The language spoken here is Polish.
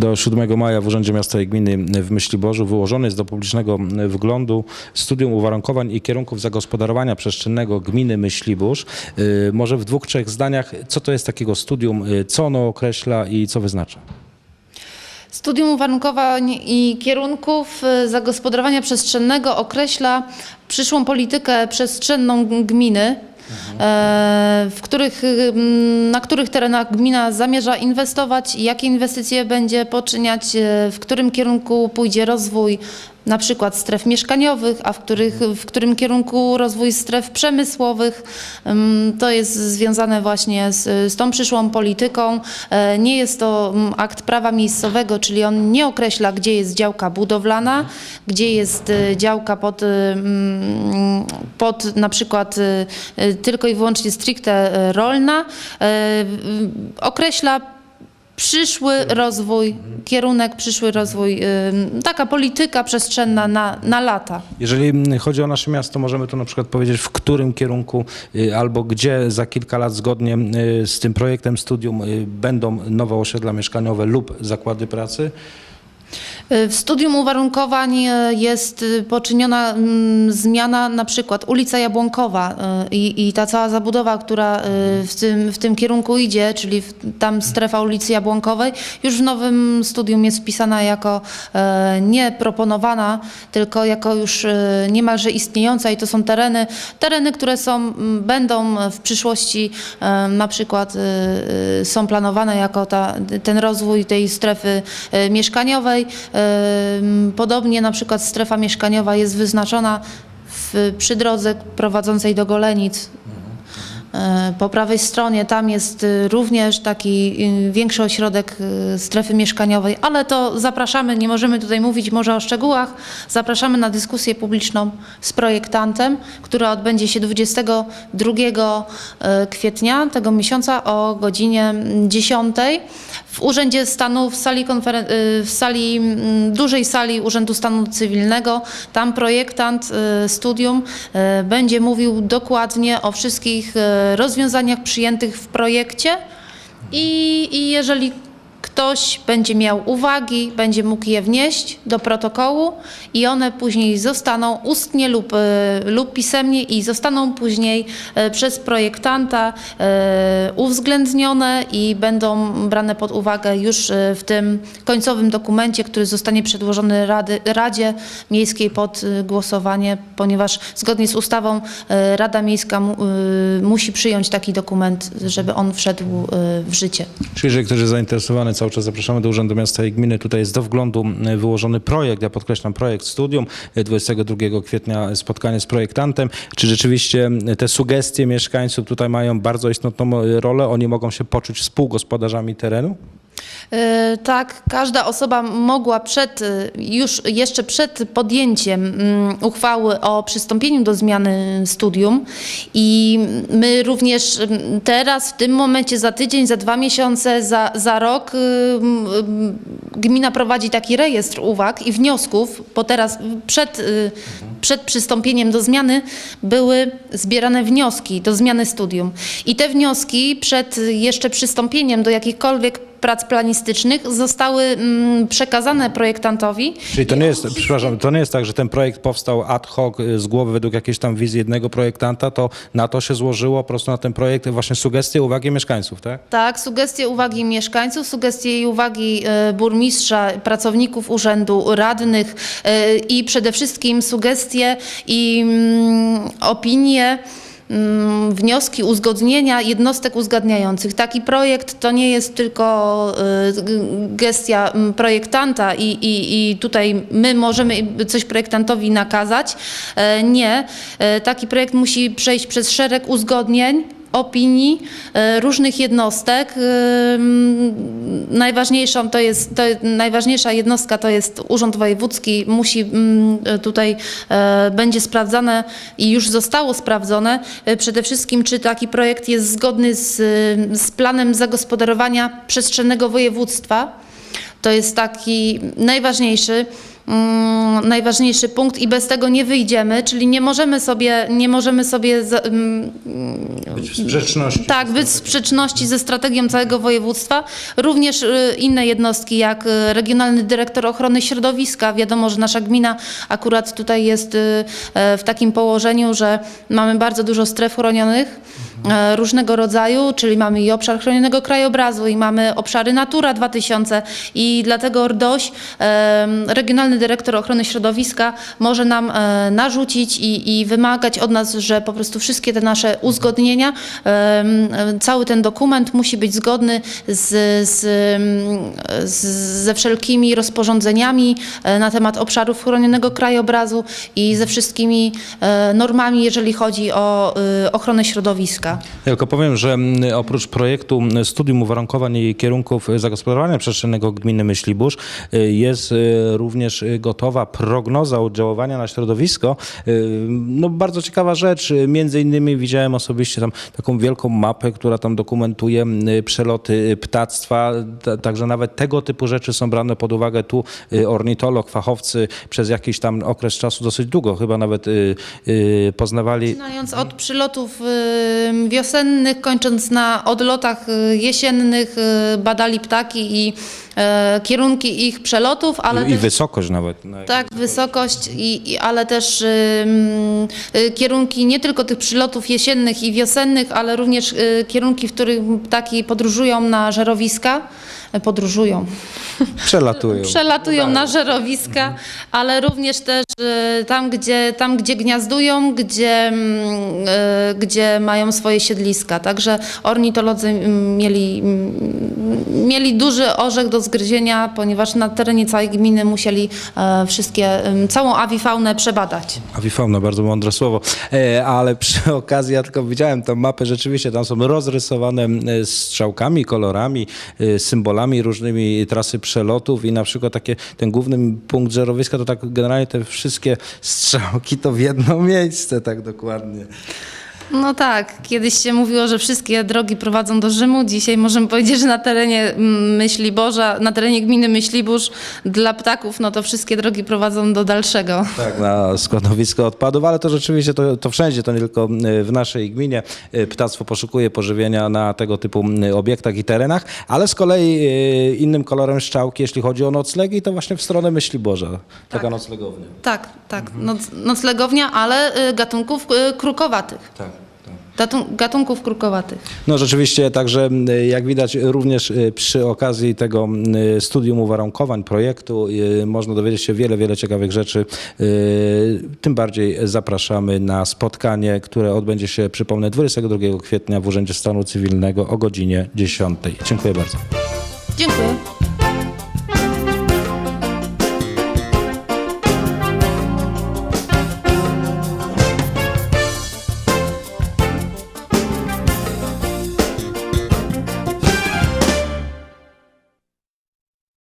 do 7 maja w Urzędzie Miasta i Gminy w Myśliborzu wyłożony jest do publicznego wglądu studium uwarunkowań i kierunków zagospodarowania przestrzennego gminy Myślibórz. Y, Może w dwóch, trzech zdaniach, co to jest takiego studium, y, co ono określa i co wyznacza? Studium uwarunkowań i kierunków zagospodarowania przestrzennego określa przyszłą politykę przestrzenną gminy, w których, na których terenach gmina zamierza inwestować, jakie inwestycje będzie poczyniać, e, w którym kierunku pójdzie rozwój na przykład stref mieszkaniowych, a w, których, w którym kierunku rozwój stref przemysłowych. To jest związane właśnie z, z tą przyszłą polityką. E, Nie jest to akt prawa miejscowego, czyli on nie określa, gdzie jest działka budowlana, gdzie jest e, działka pod, e, pod na przykład tylko i wyłącznie stricte rolna. Określa przyszły rozwój, kierunek, przyszły rozwój, taka polityka przestrzenna na, na lata. Jeżeli mm, chodzi o nasze miasto, możemy to na przykład powiedzieć, w którym kierunku y, albo gdzie za kilka lat zgodnie y, z tym projektem studium y, będą nowe osiedla mieszkaniowe lub zakłady pracy. W studium uwarunkowań y, jest y, poczyniona mm, zmiana, na przykład ulica Jabłonkowa y, i, i ta cała zabudowa, która w tym, w tym kierunku idzie, czyli tam strefa ulicy Jabłonkowej, już w nowym studium jest wpisana jako e, nie proponowana, tylko jako już e, niemalże istniejąca i to są tereny, tereny, które są, będą w przyszłości e, na przykład e, e, są planowane jako ta, ten rozwój tej strefy e, mieszkaniowej. Podobnie na przykład strefa mieszkaniowa jest wyznaczona w, przy drodze prowadzącej do Golenic. E, Po prawej stronie tam jest y, również taki y, większy ośrodek y, strefy mieszkaniowej, ale to zapraszamy, nie możemy tutaj mówić może o szczegółach, zapraszamy na dyskusję publiczną z projektantem, która odbędzie się 22 e, kwietnia tego miesiąca o godzinie 10 w Urzędzie Stanu w sali, w sali dużej sali Urzędu Stanu Cywilnego. Tam projektant studium będzie mówił dokładnie o wszystkich rozwiązaniach przyjętych w projekcie i, i jeżeli ktoś będzie miał uwagi, będzie mógł je wnieść do protokołu i one później zostaną ustnie lub, e, lub pisemnie i zostaną później e, przez projektanta e, uwzględnione i będą brane pod uwagę już w tym końcowym dokumencie, który zostanie przedłożony Rady, Radzie Miejskiej pod głosowanie, ponieważ zgodnie z ustawą Rada Miejska mu, musi przyjąć taki dokument, żeby on wszedł w życie. Czyli jeżeli ktoś jest zainteresowany, cały czas zapraszamy do Urzędu Miasta i Gminy. Tutaj jest do wglądu y, wyłożony projekt, ja podkreślam projekt studium. Y, 22 kwietnia spotkanie z projektantem. Czy rzeczywiście y, te sugestie mieszkańców tutaj mają bardzo istotną rolę? Oni mogą się poczuć współgospodarzami terenu? E, Tak, każda osoba mogła przed, e, już jeszcze przed podjęciem mm, uchwały o przystąpieniu do zmiany studium i my również mm, teraz, w tym momencie, za tydzień, za dwa miesiące, za, za rok, y, mm, gmina prowadzi taki rejestr uwag i wniosków, bo teraz przed, y, przed przystąpieniem do zmiany były zbierane wnioski do zmiany studium. I te wnioski przed jeszcze przystąpieniem do jakichkolwiek prac planistycznych zostały mm, przekazane projektantowi. Czyli to nie jest, przepraszam, to nie jest tak, że ten projekt powstał ad hoc y, z głowy według jakiejś tam wizji jednego projektanta, to na to się złożyło po prostu na ten projekt właśnie sugestie, uwagi mieszkańców, tak? Tak, sugestie uwagi mieszkańców, sugestie i uwagi e, burmistrza, pracowników urzędu, radnych e, i przede wszystkim sugestie i mm, opinie. Mm, Wnioski, uzgodnienia jednostek uzgadniających. Taki projekt to nie jest tylko g- gestia mm, projektanta i, i, i tutaj my możemy coś projektantowi nakazać. E, Nie. E, Taki projekt musi przejść przez szereg uzgodnień, opinii e, różnych jednostek. Ym, Najważniejszą to jest, to najważniejsza jednostka to jest Urząd Wojewódzki. Musi tutaj e, będzie sprawdzane i już zostało sprawdzone e, przede wszystkim, czy taki projekt jest zgodny z, z planem zagospodarowania przestrzennego województwa. To jest taki najważniejszy. Mm, Najważniejszy punkt i bez tego nie wyjdziemy, czyli nie możemy sobie, nie możemy sobie za- mm, Być w sprzeczności. tak, być w sprzeczności ze strategią całego województwa. Również y, inne jednostki, jak y, Regionalny Dyrektor Ochrony Środowiska. Wiadomo, że nasza gmina akurat tutaj jest y, e, w takim położeniu, że mamy bardzo dużo stref chronionych e, różnego rodzaju, czyli mamy i obszar chronionego krajobrazu, i mamy obszary Natura 2000 i dlatego RDOŚ, Regionalny Dyrektor Ochrony Środowiska może nam e, narzucić i, i wymagać od nas, że po prostu wszystkie te nasze uzgodnienia, e, cały ten dokument musi być zgodny z, z, z, ze wszelkimi rozporządzeniami e, na temat obszarów chronionego krajobrazu i ze wszystkimi normami, jeżeli chodzi o ochronę środowiska. Tylko powiem, że oprócz projektu studium uwarunkowań i kierunków zagospodarowania przestrzennego gminy Myślibórz y, jest również gotowa prognoza oddziaływania na środowisko. Y, No bardzo ciekawa rzecz. Między innymi widziałem osobiście tam taką wielką mapę, która tam dokumentuje y, przeloty y, ptactwa. Ta- Także nawet tego typu rzeczy są brane pod uwagę. Tu ornitolog, fachowcy przez jakiś tam okres czasu dosyć długo chyba nawet poznawali Zaczynając od przylotów wiosennych, kończąc na odlotach jesiennych, badali ptaki i kierunki ich przelotów, ale i też, wysokość nawet. na tak, wysokość, i, i, ale też y, kierunki nie tylko tych przylotów jesiennych i wiosennych, ale również y, kierunki, w których ptaki podróżują na żerowiska. Podróżują. Przelatują. Przelatują na żerowiska, ale również też e, tam, gdzie, tam, gdzie gniazdują, gdzie, mm, e, gdzie mają swoje siedliska. Także ornitolodzy mm, mieli, mm, mieli duży orzech do zgryzienia, ponieważ na terenie całej gminy musieli e, wszystkie, całą awifaunę przebadać. Awifauna, bardzo mądre słowo. E, ale przy okazji ja tylko widziałem tą mapę, rzeczywiście tam są rozrysowane e, strzałkami, kolorami, e, różnymi trasy przelotów i na przykład takie, ten główny punkt żerowiska to tak generalnie te wszystkie strzałki to w jedno miejsce, tak dokładnie. No tak, kiedyś się mówiło, że wszystkie drogi prowadzą do Rzymu. Dzisiaj możemy powiedzieć, że na terenie mm, Myśliborza, na terenie gminy Myślibórz dla ptaków, no to wszystkie drogi prowadzą do dalszego. Tak, na składowisko odpadów, ale to rzeczywiście to, to wszędzie, to nie tylko y, w naszej gminie. Y, Ptactwo poszukuje pożywienia na tego typu y, obiektach i terenach, ale z kolei innym kolorem strzałki, jeśli chodzi o noclegi, to właśnie w stronę Myśliborza. Taka noclegownia. Tak, tak, noc, noclegownia, ale gatunków krukowatych. Tak, tak. Gatunków krukowatych. No rzeczywiście, także y, jak widać również y, przy okazji tego y, studium uwarunkowań projektu można dowiedzieć się wiele, wiele ciekawych rzeczy. Tym bardziej zapraszamy na spotkanie, które odbędzie się, przypomnę, 22 kwietnia w Urzędzie Stanu Cywilnego o godzinie 10. Dziękuję bardzo. Dziękuję.